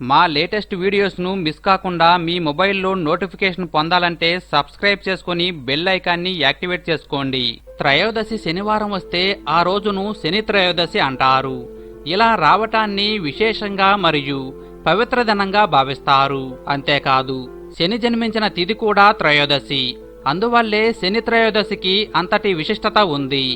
మా latest వీడియోస్ను miss కాకుండా మీ మొబైల్లో నోటిఫికేషన్ పొందాలంటే సబ్స్క్రైబ్ చేసుకుని బెల్ ఐకాన్ని యాక్టివేట్ చేసుకోండి. త్రయోదశి శనివారం వస్తే ఆ రోజును శని త్రయోదశి అంటారు. ఇలా రావటాన్ని విశేషంగా మరియు పవిత్ర దినంగా భావిస్తారు. అంతేకాదు శని జన్మించిన తిది కూడా త్రయోదశి. అందువల్లే శని త్రయోదశికి అంతటి విశిష్టత ఉంది.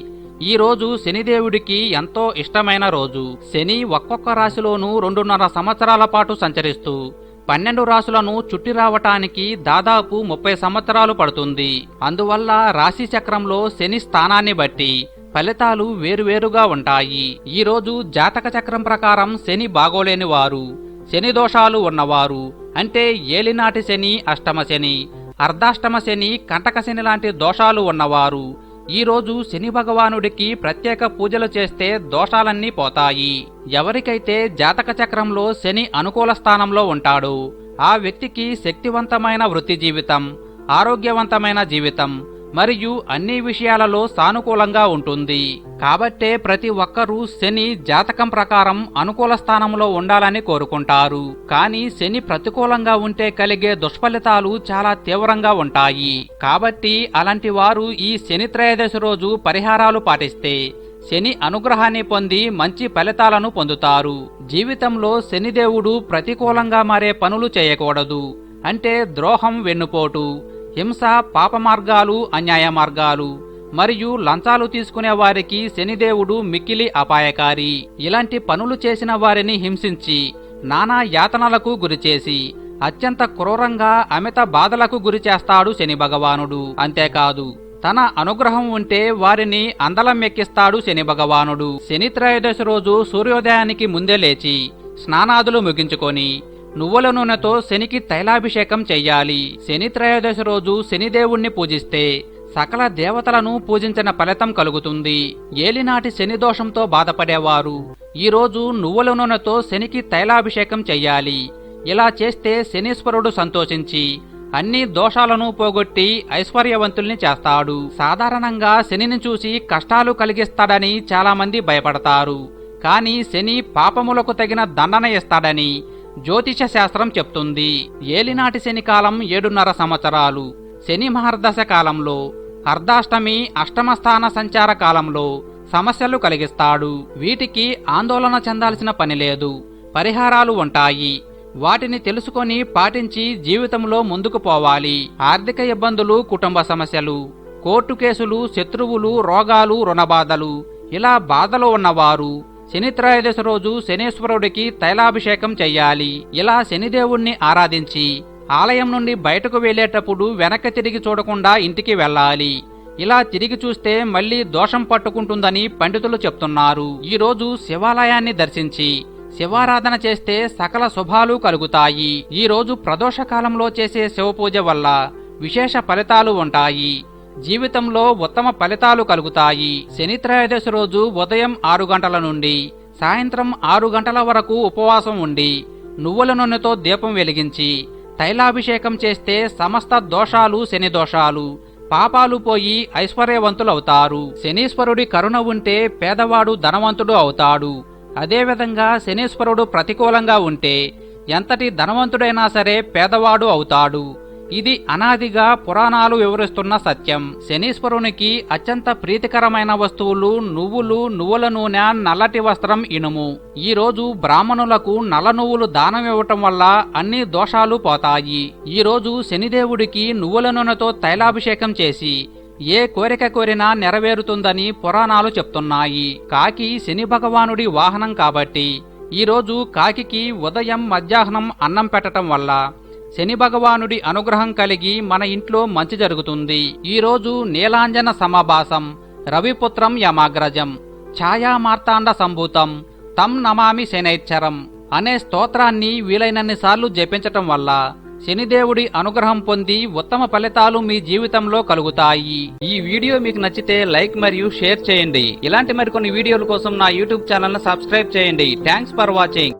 ఈ రోజు శనిదేవుడికి ఎంతో ఇష్టమైన రోజు. శని ఒక్కొక్క రాశిలోనూ రెండున్నర సంవత్సరాల పాటు సంచరిస్తూ పన్నెండు రాశులను చుట్టి రావటానికి దాదాపు ముప్పై సంవత్సరాలు పడుతుంది. అందువల్ల రాశి చక్రంలో శని స్థానాన్ని బట్టి ఫలితాలు వేరువేరుగా ఉంటాయి. ఈ రోజు జాతక చక్రం ప్రకారం శని బాగోలేని వారు శని దోషాలు ఉన్నవారు అంటే ఏలినాటి శని అష్టమ శని అర్ధాష్టమ శని కంటక శని లాంటి దోషాలు ఉన్నవారు ఈరోజు శని భగవానుడికి ప్రత్యేక పూజలు చేస్తే దోషాలన్నీ పోతాయి. ఎవరికైతే జాతక చక్రంలో శని అనుకూల స్థానంలో ఉంటాడు ఆ వ్యక్తికి శక్తివంతమైన వృత్తి జీవితం ఆరోగ్యవంతమైన జీవితం మరియు అన్ని విషయాలలో సానుకూలంగా ఉంటుంది. కాబట్టే ప్రతి ఒక్కరూ శని జాతకం ప్రకారం అనుకూల స్థానంలో ఉండాలని కోరుకుంటారు. కానీ శని ప్రతికూలంగా ఉంటే కలిగే దుష్ఫలితాలు చాలా తీవ్రంగా ఉంటాయి. కాబట్టి అలాంటి వారు ఈ శని త్రయోదశి రోజు పరిహారాలు పాటిస్తే శని అనుగ్రహాన్ని పొంది మంచి ఫలితాలను పొందుతారు. జీవితంలో శనిదేవుడు ప్రతికూలంగా మారే పనులు చేయకూడదు. అంటే ద్రోహం వెన్నుపోటు. హింస పాప మార్గాలు అన్యాయ మార్గాలు మరియు లంచాలు తీసుకునే వారికి శనిదేవుడు మిక్కిలి అపాయకారి. ఇలాంటి పనులు చేసిన వారిని హింసించి నానా యాతనలకు గురిచేసి అత్యంత క్రూరంగా అమిత బాధలకు గురి చేస్తాడు శని భగవానుడు. అంతేకాదు తన అనుగ్రహం ఉంటే వారిని అందలం ఎక్కిస్తాడు శని భగవానుడు. శని త్రయోదశి రోజు సూర్యోదయానికి ముందే లేచి స్నానాదులు ముగించుకొని నువ్వుల నూనెతో శనికి తైలాభిషేకం చెయ్యాలి. శని త్రయోదశి రోజు శనిదేవుణ్ణి పూజిస్తే సకల దేవతలను పూజించిన ఫలితం కలుగుతుంది. ఏలినాటి శని దోషంతో బాధపడేవారు. ఈ రోజు నువ్వుల నూనెతో శనికి తైలాభిషేకం చెయ్యాలి. ఇలా చేస్తే శనీశ్వరుడు సంతోషించి అన్ని దోషాలను పోగొట్టి ఐశ్వర్యవంతుల్ని చేస్తాడు. సాధారణంగా శనిని చూసి కష్టాలు కలిగిస్తాడని చాలామంది భయపడతారు. కానీ శని పాపములకు తగిన దండన ఇస్తాడని జ్యోతిష శాస్త్రం చెప్తుంది. ఏలినాటి శని కాలం ఏడున్నర సంవత్సరాలు. శని మహర్దశ కాలంలో అర్ధాష్టమి అష్టమ స్థాన సంచార కాలంలో సమస్యలు కలిగిస్తాడు. వీటికి ఆందోళన చెందాల్సిన పని లేదు. పరిహారాలు ఉంటాయి. వాటిని తెలుసుకొని పాటించి జీవితంలో ముందుకు పోవాలి. ఆర్థిక ఇబ్బందులు కుటుంబ సమస్యలు కోర్టు కేసులు శత్రువులు రోగాలు రుణబాధలు ఇలా బాధలో ఉన్నవారు శని రోజు శనీశ్వరుడికి తైలాభిషేకం చెయ్యాలి. ఇలా శనిదేవుణ్ణి ఆరాధించి ఆలయం నుండి బయటకు వెళ్ళేటప్పుడు వెనక్కి తిరిగి చూడకుండా ఇంటికి వెళ్ళాలి. ఇలా తిరిగి చూస్తే మళ్ళీ దోషం పట్టుకుంటుందని పండితులు చెప్తున్నారు. ఈరోజు శివాలయాన్ని దర్శించి శివారాధన చేస్తే సకల శుభాలు కలుగుతాయి. ఈ రోజు చేసే శివపూజ వల్ల విశేష ఫలితాలు ఉంటాయి. జీవితంలో ఉత్తమ ఫలితాలు కలుగుతాయి. శని త్రయోదశి రోజు ఉదయం ఆరు గంటల నుండి సాయంత్రం ఆరు గంటల వరకు ఉపవాసం ఉండి నువ్వుల నూనెతో దీపం వెలిగించి తైలాభిషేకం చేస్తే సమస్త దోషాలు శని దోషాలు. పాపాలు పోయి ఐశ్వర్యవంతులవుతారు. శనీశ్వరుడి కరుణ ఉంటే పేదవాడు ధనవంతుడు అవుతాడు. అదేవిధంగా శనీశ్వరుడు ప్రతికూలంగా ఉంటే ఎంతటి ధనవంతుడైనా సరే పేదవాడు అవుతాడు. ఇది అనాదిగా పురాణాలు వివరిస్తున్న సత్యం. శనీశ్వరునికి అత్యంత ప్రీతికరమైన వస్తువులు నువ్వులు నువ్వుల నూనె నల్లటి వస్త్రం ఇనుము. ఈ రోజు బ్రాహ్మణులకు నల్ల నువ్వులు దానం ఇవ్వటం వల్ల అన్ని దోషాలు పోతాయి. ఈ రోజు శనిదేవుడికి నువ్వుల నూనెతో తైలాభిషేకం చేసి ఏ కోరిక కోరినా నెరవేరుతుందని పురాణాలు చెప్తున్నాయి. కాకి శని భగవానుడి వాహనం కాబట్టి ఈ రోజు కాకికి ఉదయం మధ్యాహ్నం అన్నం పెట్టడం వల్ల శని భగవానుడి అనుగ్రహం కలిగి మన ఇంట్లో మంచి జరుగుతుంది. ఈ రోజు నీలాంజన సమభాసం రవిపుత్రం యమాగ్రజం ఛాయా మార్తాండ సంభూతం తం నమామి శనైచ్చరం అనే స్తోత్రాన్ని వీలైనన్ని సార్లు జపించటం వల్ల శనిదేవుడి అనుగ్రహం పొంది ఉత్తమ ఫలితాలు మీ జీవితంలో కలుగుతాయి. ఈ వీడియో మీకు నచ్చితే లైక్ మరియు షేర్ చేయండి. ఇలాంటి మరికొన్ని వీడియోల కోసం నా యూట్యూబ్ ఛానల్ సబ్స్క్రైబ్ చేయండి. Thanks for watching.